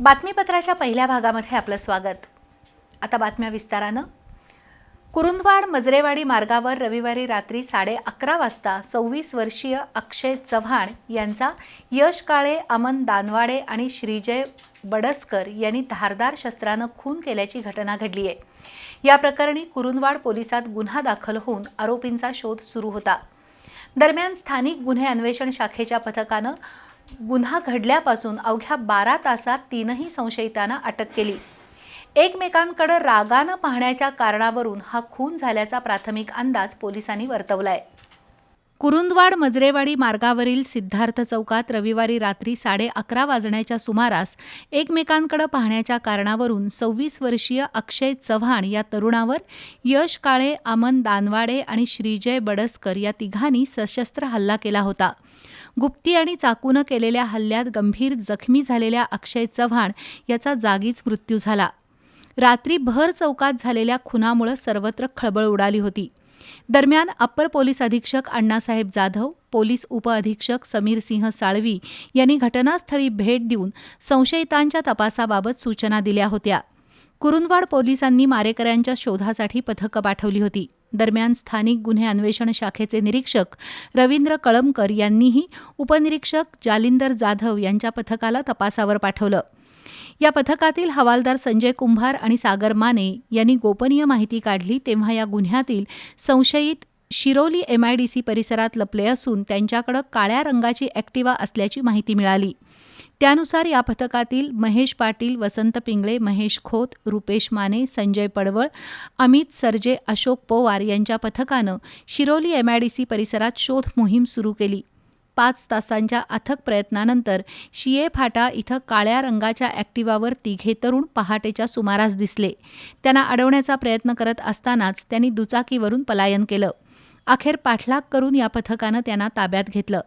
बातमीपत्राच्या पहिल्या भागामध्ये आपलं स्वागत. आता बातम्या विस्तारानं. कुरुंदवाड मजरेवाडी मार्गावर रविवारी रात्री साडे अकरा वाजता सव्वीस वर्षीय अक्षय चव्हाण यांचा यश काळे अमन दानवाडे आणि श्रीजय बडसकर यांनी धारदार शस्त्रानं खून केल्याची घटना घडली आहे या प्रकरणी कुरुंदवाड पोलिसात गुन्हा दाखल होऊन आरोपींचा शोध सुरू होता. दरम्यान स्थानिक गुन्हे अन्वेषण शाखेच्या पथकानं गुन्हा घडल्यापासून अवघ्या बारा तासात तीनही संशयितांना अटक केली. एकमेकांकडे रागानं पाहण्याच्या कारणावरून हा खून झाल्याचा प्राथमिक अंदाज पोलिसांनी वर्तवलाय. कुरुंदवाड मजरेवाडी मार्गावरील सिद्धार्थ चौकात रविवारी रात्री साडे अकरा वाजण्याच्या सुमारास एकमेकांकडे पाहण्याच्या कारणावरून सव्वीस वर्षीय अक्षय चव्हाण या तरुणावर यश काळे अमन दानवाडे आणि श्रीजय बडसकर या तिघांनी सशस्त्र हल्ला केला होता. गुप्ती आणि चाकूनं केलेल्या हल्ल्यात गंभीर जखमी झालेल्या अक्षय चव्हाण याचा जागीच मृत्यू झाला. रात्री भर चौकात झालेल्या खुनामुळे सर्वत्र खळबळ उडाली होती. दरम्यान अप्पर पोलीस अधीक्षक अण्णासाहेब जाधव पोलीस उपअधीक्षक समीर सिंह साळवी यांनी घटनास्थळी भेट देऊन संशयितांच्या तपासाबाबत सूचना दिल्या होत्या. कुरुंदवाड पोलिसांनी मारेकऱ्यांच्या शोधासाठी पथकं पाठवली होती. दरम्यान स्थानिक गुन्हे अन्वेषण शाखेचे निरीक्षक रवींद्र कळमकर यांनीही उपनिरीक्षक जालिंदर जाधव यांच्या पथकाला तपासावर पाठवलं. या पथकातील हवालदार संजय कुंभार आणि सागर माने यांनी गोपनीय माहिती काढली तेव्हा या गुन्ह्यातील संशयित शिरोली एमआयडीसी परिसरात लपले असून त्यांच्याकडे काळ्या रंगाची ॲक्टिवा असल्याची माहिती मिळाली. त्यानुसार या पथकातील महेश पाटील वसंत पिंगळे महेश खोत रुपेश माने संजय पडवळ अमित सरजे अशोक पवार यांच्या पथकानं शिरोली एमआयडीसी परिसरात शोध मोहीम सुरू केली. पाच तासांच्या अथक प्रयत्नानंतर शिये फाटा इथं काळ्या रंगाच्या ॲक्टिवावर तिघे तरुण पहाटेच्या सुमारास दिसले. त्यांना अडवण्याचा प्रयत्न करत असतानाच त्यांनी दुचाकीवरून पलायन केलं. अखेर पाठलाग करून या पथकानं त्यांना ताब्यात घेतलं.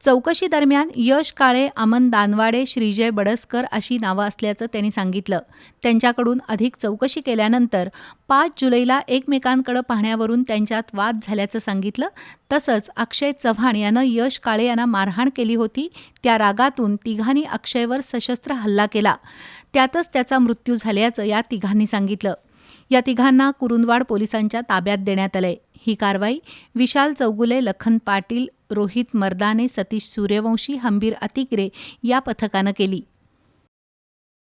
चौकशी दरम्यान यश काळे अमन दानवाडे श्रीजय बडसकर अशी नावं असल्याचं त्यांनी सांगितलं. त्यांच्याकडून अधिक चौकशी केल्यानंतर पाच जुलैला एकमेकांकडे पाहण्यावरून त्यांच्यात वाद झाल्याचं सांगितलं. तसंच अक्षय चव्हाण यानं यश काळे यांना मारहाण केली होती. त्या रागातून तिघांनी अक्षयवर सशस्त्र हल्ला केला. त्यातच त्याचा मृत्यू झाल्याचं या तिघांनी सांगितलं. या तिघांना कुरुंदवाड पोलिसांच्या ताब्यात देण्यात आलंय. ही कारवाई विशाल चौगुले लखन पाटील रोहित मर्दाने सतीश सूर्यवंशी हंबीर अतिकरे या पथकानं केली.